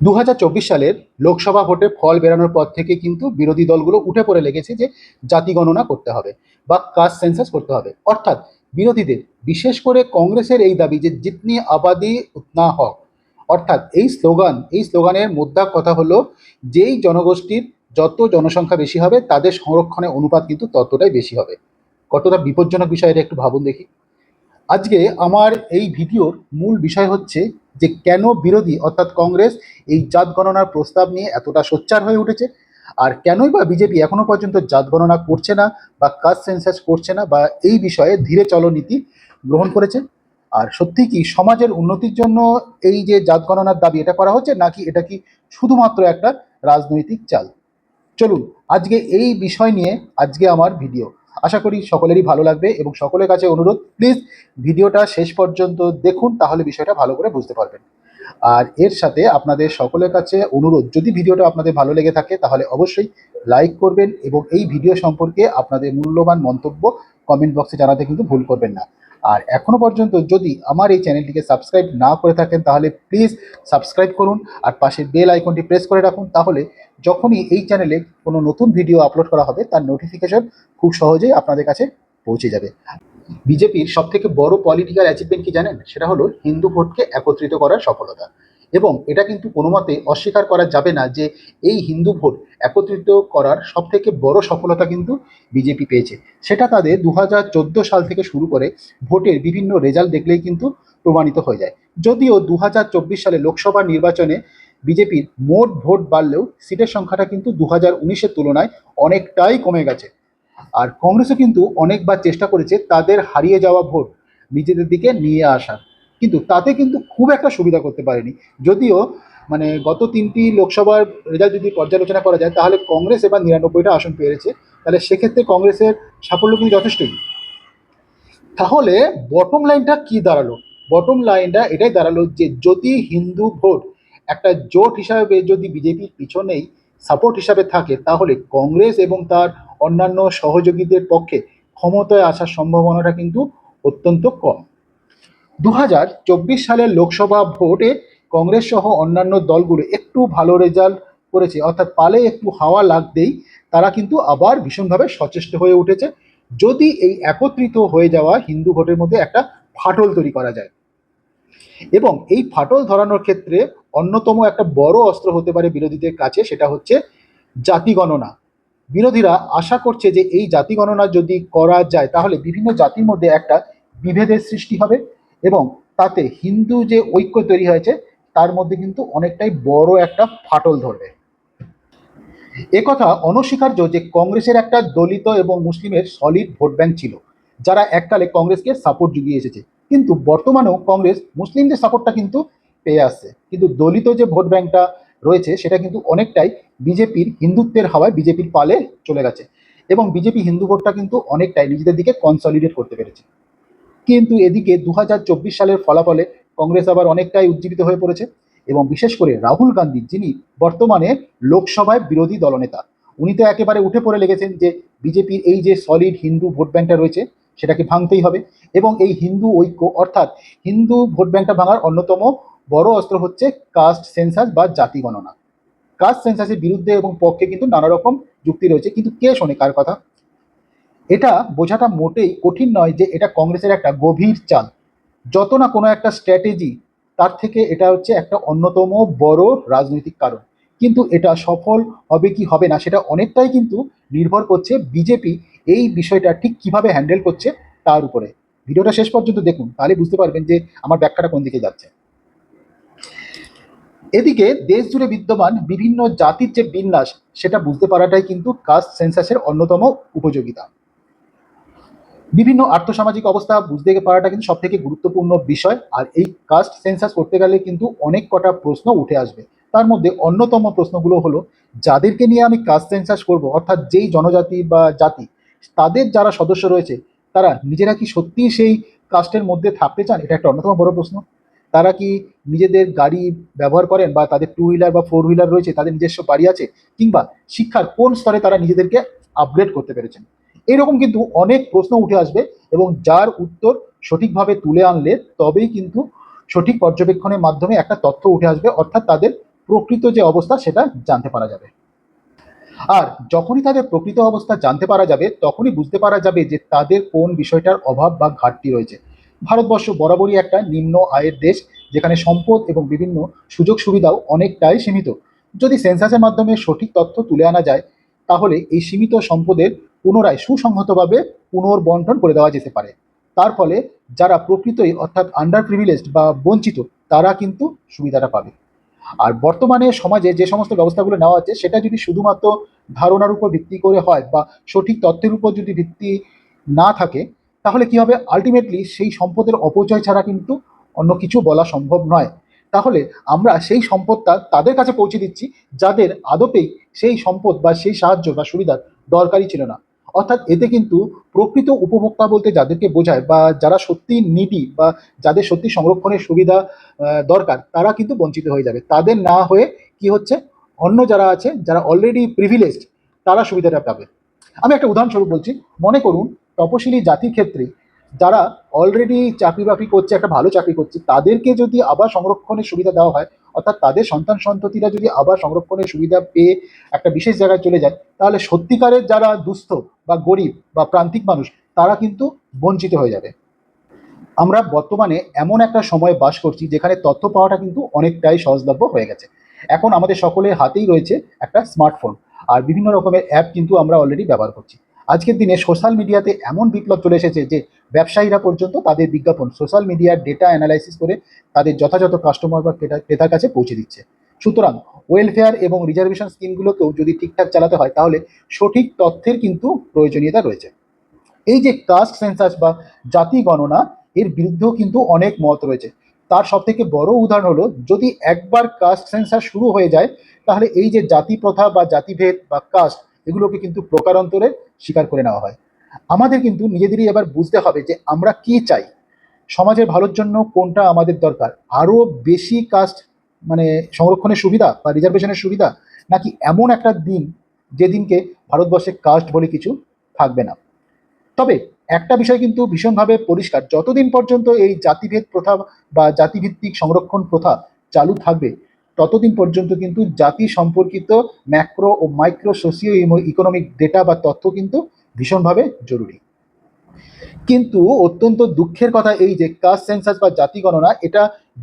দু হাজার চব্বিশ সালের লোকসভা ভোটে ফল বেরানোর পর থেকে কিন্তু বিরোধী দলগুলো উঠে পড়ে লেগেছে যে জাতি গণনা করতে হবে বা কাস্ট সেন্সাস করতে হবে। অর্থাৎ বিরোধীদের, বিশেষ করে কংগ্রেসের এই দাবি যে জিতনি আবাদি উতনা হক। অর্থাৎ এই স্লোগান, এই স্লোগানের মুদ্রা কথা হলো, যেই জনগোষ্ঠীর যত জনসংখ্যা বেশি হবে, তাদের সংরক্ষণের অনুপাত কিন্তু ততটাই বেশি হবে। কতটা বিপজ্জনক বিষয় এটা একটু ভাবুন দেখি। আজকে আমার এই ভিডিওর মূল বিষয় হচ্ছে যে কেন বিরোধী, অর্থাৎ কংগ্রেস এই জাত গণনার প্রস্তাব নিয়ে এতটা সোচ্চার হয়ে উঠেছে? আর কেনই বা বিজেপি এখনও পর্যন্ত জাত গণনা করছে না বা কাস্ট সেন্সাস করছে না বা এই বিষয়ে ধীরে চলো নীতি গ্রহণ করেছে? আর সত্যি কি সমাজের উন্নতির জন্য এই যে জাত গণনার দাবি, এটা করা হচ্ছে নাকি এটা কি শুধুমাত্র একটা রাজনৈতিক চাল? চলুন, আজকে এই বিষয় নিয়ে আজকে আমার ভিডিও। আশা করি সকলেরই ভালো লাগবে এবং সকলের কাছে অনুরোধ প্লিজ ভিডিওটা শেষ পর্যন্ত দেখুন, তাহলে বিষয়টা ভালো করে বুঝতে পারবেন। আর এর সাথে আপনাদের সকলের কাছে অনুরোধ, যদি ভিডিওটা আপনাদের ভালো লেগে থাকে, তাহলে অবশ্যই লাইক করবেন এবং এই ভিডিও সম্পর্কে আপনাদের মূল্যবান মন্তব্য কমেন্ট বক্সে জানাতে কিন্তু ভুল করবেন না। আর এখনও পর্যন্ত যদি আমার এই চ্যানেলটিকে সাবস্ক্রাইব না করে থাকেন, তাহলে প্লিজ সাবস্ক্রাইব করুন আর পাশে বেল আইকনটি প্রেস করে রাখুন, তাহলে যখনই এই চ্যানেলে কোনো নতুন ভিডিও আপলোড করা হবে, তার নোটিফিকেশন খুব সহজেই আপনাদের কাছে পৌঁছে যাবে। বিজেপির সবথেকে বড় পলিটিক্যাল অ্যাচিভমেন্ট কি জানেন? সেটা হলো হিন্দু ভোটকে একত্রিত করার সফলতা। এবং এটা কিন্তু কোনো মতে অস্বীকার করা যাবে না যে এই হিন্দু ভোট একত্রিত করার সব থেকে বড় সফলতা কিন্তু বিজেপি পেয়েছে। সেটা তাদের দু হাজার চোদ্দ সাল থেকে শুরু করে ভোটের বিভিন্ন রেজাল্ট দেখলেই কিন্তু প্রমাণিত হয়ে যায়। যদিও দু হাজার চব্বিশ সালে লোকসভা নির্বাচনে বিজেপির মোট ভোট বাড়লেও সিটের সংখ্যাটা কিন্তু দু হাজার তুলনায় অনেকটাই কমে গেছে। আর কংগ্রেসও কিন্তু অনেকবার চেষ্টা করেছে তাদের হারিয়ে যাওয়া ভোট নিজেদের দিকে নিয়ে আসার। কিন্তু তাতে কিন্তু খুব একটা সুবিধা করতে পারেনি। যদিও মানে গত তিনটি লোকসভার রেজাল্ট যদি পর্যালোচনা করা যায়, তাহলে কংগ্রেস এবার নিরানব্বইটা আসন পেয়েছে। তাহলে সেক্ষেত্রে কংগ্রেসের সাফল্য কিন্তু যথেষ্টই। তাহলে বটম লাইনটা কি দাঁড়াল? বটম লাইনটা এটাই দাঁড়াল যে যদি হিন্দু ভোট একটা জোট হিসাবে যদি বিজেপির পিছনেই সাপোর্ট হিসাবে থাকে, তাহলে কংগ্রেস এবং তার অন্যান্য সহযোগীদের পক্ষে ক্ষমতায় আসার সম্ভাবনাটা কিন্তু অত্যন্ত কম। দু হাজার চব্বিশ সালের লোকসভা ভোটে কংগ্রেস সহ অন্যান্য দলগুলো একটু ভালো রেজাল্ট করেছে, অর্থাৎ পালে একটু হাওয়া লাগতেই তারা কিন্তু আবার ভীষণভাবে সচেষ্ট হয়ে উঠেছে। যদি এই একত্রিত হয়ে যাওয়া হিন্দু ভোটের মধ্যে একটা ফাটল তৈরি করা যায় এবং এই ফাটল ধরানোর ক্ষেত্রে অন্যতম একটা বড় অস্ত্র হতে পারে বিরোধীদের কাছে, সেটা হচ্ছে জাতি গণনা। বিরোধীরা আশা করছে যে এই জাতি গণনা যদি করা যায়, তাহলে বিভিন্ন জাতির মধ্যে একটা বিভেদের সৃষ্টি হবে। এবং তাতে হিন্দু যে ঐক্য তৈরি হয়েছে, তার মধ্যে কিন্তু অনেকটাই বড় একটা ফাটল ধরবে। একথা অনস্বীকার্য যে কংগ্রেসের একটা দলিত এবং মুসলিমের সলিড ভোট ব্যাংক ছিল, যারা এককালে কংগ্রেসকে সাপোর্ট জুগিয়ে এসেছে। কিন্তু বর্তমানেও কংগ্রেস মুসলিমদের সাপোর্টটা কিন্তু পেয়ে আসছে। কিন্তু দলিত যে ভোট ব্যাংকটা রয়েছে, সেটা কিন্তু অনেকটাই বিজেপির হিন্দুত্বের হাওয়ায় বিজেপির পালে চলে গেছে। এবং বিজেপি হিন্দু ভোটটা কিন্তু অনেকটাই নিজেদের দিকে কনসলিডেট করতে পেরেছে। কিন্তু এদিকে দু হাজার চব্বিশ সালের ফলাফলে কংগ্রেস আবার অনেকটাই উজ্জীবিত হয়ে পড়েছে এবং বিশেষ করে রাহুল গান্ধী, যিনি বর্তমানে লোকসভায় বিরোধী দলনেতা, উনি তো একেবারে উঠে পড়ে লেগেছেন যে বিজেপির এই যে সলিড হিন্দু ভোট ব্যাংকটা রয়েছে সেটাকে ভাঙতেই হবে? এবং এই হিন্দু ঐক্য, অর্থাৎ হিন্দু ভোট ব্যাংকটা ভাঙার অন্যতম বড় অস্ত্র হচ্ছে কাস্ট সেন্সাস বা জাতি গণনা। কাস্ট সেন্সাসের বিরুদ্ধে এবং পক্ষে কিন্তু নানা রকম যুক্তি রয়েছে, কিন্তু কে শোনে কার কথা? এটা বোঝাটা মোটেই কঠিন নয় যে এটা কংগ্রেসের একটা গভীর চাল। যত না কোনো একটা স্ট্র্যাটেজি তার থেকে এটা হচ্ছে একটা অন্যতম বড় রাজনৈতিক কারণ। কিন্তু এটা সফল হবে কি হবে না, সেটা অনেকটাই কিন্তু নির্ভর করছে বিজেপি এই বিষয়টা ঠিক কীভাবে হ্যান্ডেল করছে তার উপরে। ভিডিওটা শেষ পর্যন্ত দেখুন, তাহলে বুঝতে পারবেন যে আমার ব্যাখ্যাটা কোন দিকে যাচ্ছে। এদিকে দেশ জুড়ে বিদ্যমান বিভিন্ন জাতির যে বিন্যাস, সেটা বুঝতে পারাটাই কিন্তু কাস্ট সেন্সাসের অন্যতম উপযোগিতা। বিভিন্ন আর্থসামাজিক অবস্থা বুঝতে পারাটা কিন্তু সব থেকে গুরুত্বপূর্ণ বিষয়। আর এই কাস্ট সেন্সাস করতে গেলে কিন্তু অনেক কটা প্রশ্ন উঠে আসবে। তার মধ্যে অন্যতম প্রশ্নগুলো হলো, যাদেরকে নিয়ে আমি কাস্ট সেন্সাস করব, অর্থাৎ যেই জনজাতি বা জাতি, তাদের যারা সদস্য রয়েছে, তারা নিজেরা কি সত্যিই সেই কাস্টের মধ্যে থাকতে চান? এটা একটা অন্যতম বড় প্রশ্ন। তারা কি নিজেদের গাড়ি ব্যবহার করেন বা তাদের টু হুইলার বা ফোর হুইলার রয়েছে, তাদের নিজস্ব বাড়ি আছে? কিংবা শিক্ষার কোন স্তরে তারা নিজেদেরকে আপগ্রেড করতে পেরেছেন? এরকম কিন্তু অনেক প্রশ্ন উঠে আসবে এবং যার উত্তর সঠিকভাবে তুলে আনলে তবেই কিন্তু সঠিক পর্যবেক্ষণের মাধ্যমে একটা তথ্য উঠে আসবে, অর্থাৎ তাদের প্রকৃত যে অবস্থা সেটা জানতে পারা যাবে। আর যখনই তাদের প্রকৃত অবস্থা জানতে পারা যাবে, তখনই বুঝতে পারা যাবে যে তাদের কোন বিষয়টার অভাব বা ঘাটতি রয়েছে। ভারতবর্ষ বরাবরই একটা নিম্ন আয়ের দেশ, যেখানে সম্পদ এবং বিভিন্ন সুযোগ সুবিধাও অনেকটাই সীমিত। যদি সেন্সাসের মাধ্যমে সঠিক তথ্য তুলে আনা যায়, তাহলে এই সীমিত সম্পদের পুনরায় সুসংহতভাবে পুনর্বন্টন করে দেওয়া যেতে পারে। তার ফলে যারা প্রকৃতই অর্থাৎ আন্ডার প্রিভিলেজড বা বঞ্চিত, তারা কিন্তু সুবিধাটা পাবে। আর বর্তমানে সমাজে যে সমস্ত ব্যবস্থাগুলো নেওয়া হচ্ছে, সেটা যদি শুধুমাত্র ধারণার উপর ভিত্তি করে হয় বা সঠিক তথ্যের উপর যদি ভিত্তি না থাকে, তাহলে কি হবে? আলটিমেটলি সেই সম্পদের অপচয় ছাড়া কিন্তু অন্য কিছু বলা সম্ভব নয়। তাহলে আমরা সেই সম্পদটা তাদের কাছে পৌঁছে দিচ্ছি, যাদের আদপেই সেই সম্পদ বা সেই সাহায্য বা সুবিধার দরকারই ছিল না। অর্থাৎ এতে কিন্তু প্রকৃত উপভোক্তা বলতে যাদেরকে বোঝায় বা যারা সত্যি নিটি বা যাদের সত্যি সংরক্ষণের সুবিধা দরকার, তারা কিন্তু বঞ্চিত হয়ে যাবে। তাদের না হয়ে কি হচ্ছে? অন্য যারা আছে, যারা অলরেডি প্রিভিলেজড তারা সুবিধাটা পাবে। আমি একটা উদাহরণস্বরূপ বলছি। মনে করুন, তপশিলি জাতির ক্ষেত্রে যারা অলরেডি চাকরি বাকরি করছে, একটা ভালো চাকরি করছে, তাদেরকে যদি আবার সংরক্ষণের সুবিধা দেওয়া হয় অর্থাৎ তাদের সন্তান সন্ততিরা যদি আবার সংরক্ষণের সুবিধা পেয়ে একটা বিশেষ জায়গায় চলে যায়, তাহলে সত্যিকারের যারা দুস্থ বা গরিব বা প্রান্তিক মানুষ, তারা কিন্তু বঞ্চিত হয়ে যাবে। আমরা বর্তমানে এমন একটা সময় বাস করছি যেখানে তথ্য পাওয়াটা কিন্তু অনেকটাই সহজলভ্য হয়ে গেছে। এখন আমাদের সকলের হাতেই রয়েছে একটা স্মার্টফোন আর বিভিন্ন রকমের অ্যাপ কিন্তু আমরা অলরেডি ব্যবহার করছি। আজকের দিনে সোশ্যাল মিডিয়াতে এমন বিপ্লব চলে এসেছে যে ব্যবসায়ীরা পর্যন্ত তাদের বিজ্ঞাপন, সোশ্যাল মিডিয়ার ডেটা অ্যানালাইসিস করে তাদের যথাযথ কাস্টমার বা ক্রেতা- ক্রেতার কাছে পৌঁছে দিচ্ছে। সুতরাং ওয়েলফেয়ার এবং রিজার্ভেশন স্কিমগুলোকেও যদি ঠিকঠাক চালাতে হয়, তাহলে সঠিক তথ্যের কিন্তু প্রয়োজনীয়তা রয়েছে। এই যে কাস্ট সেন্সাস বা জাতি গণনা, এর বিরুদ্ধেও কিন্তু অনেক মত রয়েছে। তার সব থেকে বড় উদাহরণ হলো, যদি একবার কাস্ট সেন্সাস শুরু হয়ে যায়, তাহলে এই যে জাতি প্রথা বা জাতিভেদ বা কাস্ট, এগুলোকে কিন্তু প্রকারান্তরে স্বীকার করে নেওয়া হয়। আমাদের কিন্তু নিজেদেরই এবার বুঝতে হবে যে আমরা কি চাই। সমাজের ভালোর জন্য কোনটা আমাদের দরকার? আরও বেশি কাস্ট মানে সংরক্ষণের সুবিধা বা রিজার্ভেশনের সুবিধা নাকি এমন একটা দিন যেদিনকে ভারতবর্ষে কাস্ট বলে কিছু থাকবে না? তবে একটা বিষয় কিন্তু ভীষণভাবে পরিষ্কার। যতদিন পর্যন্ত এই জাতিভেদ প্রথা বা জাতিভিত্তিক সংরক্ষণ প্রথা চালু থাকবে ততদিন পর্যন্ত কিন্তু জাতি সম্পর্কিত ম্যাক্রো ও মাইক্রো সোসিও ইকোনমিক ডেটা বা তথ্য কিন্তু ভীষণভাবে জরুরি। কিন্তু অত্যন্ত দুঃখের কথা এই যে কাস্ট সেন্সাস বা জাতি গণনা, এটা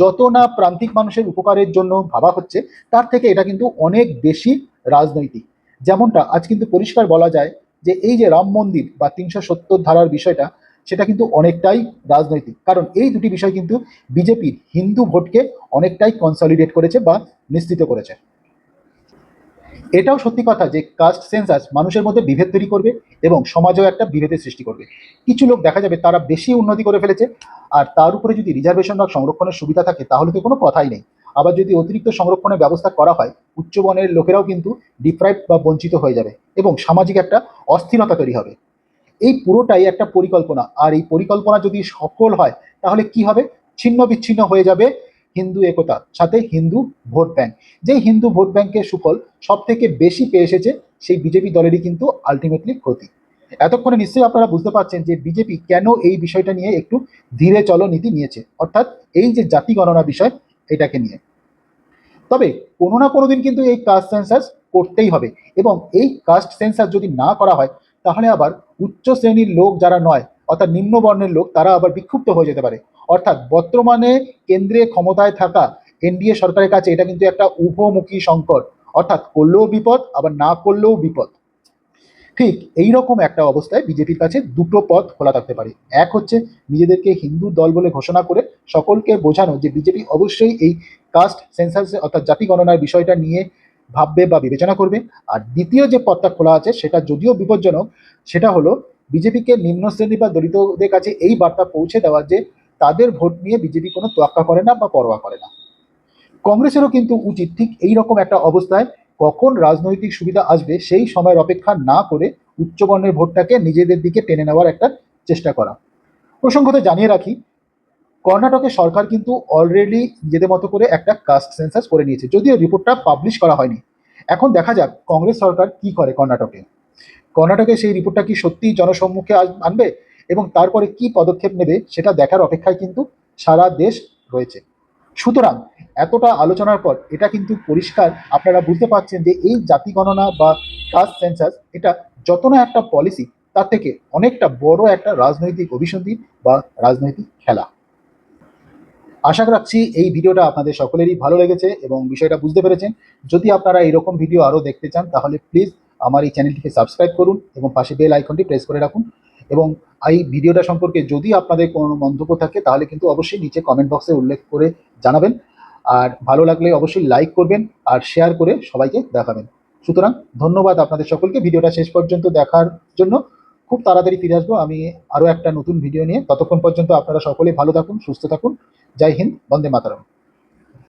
যত না প্রান্তিক মানুষের উপকারের জন্য ভাবা হচ্ছে, তার থেকে এটা কিন্তু অনেক বেশি রাজনৈতিক। যেমনটা আজ কিন্তু পরিষ্কার বলা যায় যে এই যে রাম মন্দির বা তিনশো সত্তর ধারার বিষয়টা সেটা কিন্তু অনেকটাই রাজনৈতিক। কারণ এই দুটি বিষয় কিন্তু বিজেপির হিন্দু ভোটকে অনেকটাই কনসলিডেট করেছে বা নিশ্চিত করেছে। এটাও সত্যি কথা যে কাস্ট সেন্সাস মানুষের মধ্যে বিভেদ তৈরি করবে এবং সমাজেও একটা বিভেদের সৃষ্টি করবে। কিছু লোক দেখা যাবে তারা বেশি উন্নতি করে ফেলেছে আর তার উপরে যদি রিজার্ভেশন বা সংরক্ষণের সুবিধা থাকে তাহলে তো কোনো কথাই নেই। আবার যদি অতিরিক্ত সংরক্ষণের ব্যবস্থা করা হয় উচ্চবনের লোকেরাও কিন্তু ডিপ্রাইভ বা বঞ্চিত হয়ে যাবে এবং সামাজিক একটা অস্থিরতা তৈরি হবে। এই পুরোটাই একটা পরিকল্পনা। আর এই পরিকল্পনা যদি সফল হয়, তাহলে কি হবে? ছিন্ন বিচ্ছিন্ন হয়ে যাবে হিন্দু একতা, সাথে হিন্দু ভোট ব্যাংক। যেই হিন্দু ভোট ব্যাংকের সুফল সব থেকে বেশি পেয়ে এসেছে, সেই বিজেপি দলেরই কিন্তু আলটিমেটলি ক্ষতি। এতক্ষণে নিশ্চয়ই আপনারা বুঝতে পারছেন যে বিজেপি কেন এই বিষয়টা নিয়ে একটু ধীরে চলো নীতি নিয়েছে। অর্থাৎ এই যে জাতি গণনা বিষয়, এটাকে নিয়ে। তবে কোনো না কোনো দিন কিন্তু এই কাস্ট সেন্সাস করতেই হবে এবং এই কাস্ট সেন্সাস যদি না করা হয় তাহলে আবার উচ্চ শ্রেণির লোক যারা নয়, অর্থাৎ নিম্ন বর্ণের লোক, তারা আবার বিক্ষুব্ধ হয়ে যেতে পারে। অর্থাৎ বর্তমানে কেন্দ্রে ক্ষমতায় থাকা এনডিএ সরকারের কাছে এটা কিন্তু একটা উভমুখী সংকট। অর্থাৎ করলেও বিপদ, আবার না করলেও বিপদ। ঠিক এই রকম একটা অবস্থায় বিজেপির কাছে দুটো পথ খোলা থাকতে পারে। এক হচ্ছে নিজেদেরকে হিন্দু দল বলে ঘোষণা করে সকলকে বোঝানো যে বিজেপি অবশ্যই এই কাস্ট সেন্সাস অর্থাৎ জাতি গণনার বিষয়টা নিয়ে ভাববে বা বিবেচনা করবে। আর দ্বিতীয় যে পথটা খোলা আছে, সেটা যদিও বিপজ্জনক, সেটা হলো বিজেপিকে নিম্ন শ্রেণি বা দলিতদের কাছে এই বার্তা পৌঁছে দেওয়া যে তাদের ভোট নিয়ে বিজেপি কোনো তোয়াক্কা করে না বা পরোয়া করে না। কংগ্রেসেরও কিন্তু উচিত ঠিক এই রকম একটা অবস্থায় কখন রাজনৈতিক সুবিধা আসবে, সেই সময়ের অপেক্ষা না করে উচ্চবর্ণের ভোটটাকে নিজেদের দিকে টেনে নেওয়ার একটা চেষ্টা করা। প্রসঙ্গত জানিয়ে রাখি কর্ণাটকের সরকার কিন্তু অলরেডি নিজেদের মতো করে একটা কাস্ট সেন্সাস করে নিয়েছে। যদিও রিপোর্টটা পাবলিশ করা হয়নি। এখন দেখা যাক কংগ্রেস সরকার কি করে কর্ণাটকে। কর্ণাটকে সেই রিপোর্টটা কি সত্যিই জনসম্মুখে আনবে এবং তারপরে কি পদক্ষেপ নেবে সেটা দেখার অপেক্ষায় কিন্তু সারা দেশ রয়েছে। সুতরাং এতটা আলোচনার পর এটা কিন্তু পরিষ্কার। আপনারা বুঝতে পারছেন যে এই জাতি গণনা বা কাস্ট সেন্সাস এটা যত না একটা পলিসি তার থেকে অনেকটা বড় একটা রাজনৈতিক অভিসন্ধি বা রাজনৈতিক খেলা। আশা রাখছি এই ভিডিওটা আপনাদের সকলেরই ভালো লেগেছে এবং বিষয়টা বুঝতে পেরেছেন। যদি আপনারা এরকম ভিডিও আরও দেখতে চান, তাহলে প্লিজ আমার এই চ্যানেলটিকে সাবস্ক্রাইব করুন এবং পাশে বেল আইকনটি প্রেস করে রাখুন। এবং এই ভিডিওটা সম্পর্কে যদি আপনাদের কোনো মন্তব্য থাকে, তাহলে কিন্তু অবশ্যই নিচে কমেন্ট বক্সে উল্লেখ করে জানাবেন। আর ভালো লাগলে অবশ্যই লাইক করবেন আর শেয়ার করে সবাইকে দেখাবেন। সুতরাং ধন্যবাদ আপনাদের সকলকে। ভিডিওটা শেষ পর্যন্ত দেখার জন্য খুব তাড়াতাড়ি ফিরে আসব। আমি আরও একটা নতুন ভিডিও নিয়ে। ততক্ষণ পর্যন্ত আপনারা সকলেই ভালো থাকুন, সুস্থ থাকুন। জয় হিন্দ বন্দে মাতারম।